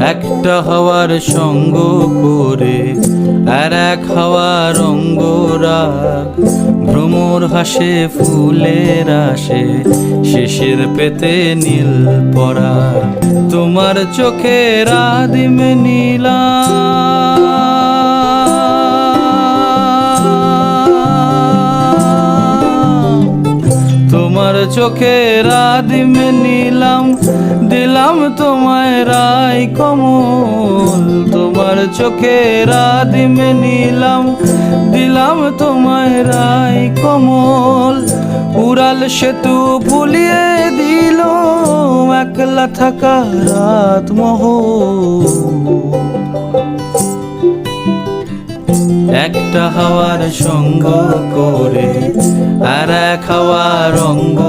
একটা হওয়ার সঙ্গ করে আর এক হওয়ার অঙ্গরাগ ভ্রমর হাসে, ফুলের আসে, শেষের পেতে নীল পরা তোমার চোখে রাদিম নীলা তোমার চোখের আদিমে নিলাম দিলাম তোমায় রাই কমল। তোমার চোখের আদিমে নিলাম দিলাম তোমায় রাই কমল। উড়াল সেতু ভুলিয়ে দিল একলা থাকা রাত মহ একটা হাওয়ার সঙ্গ করে আর এক হাওয়ার অঙ্গরা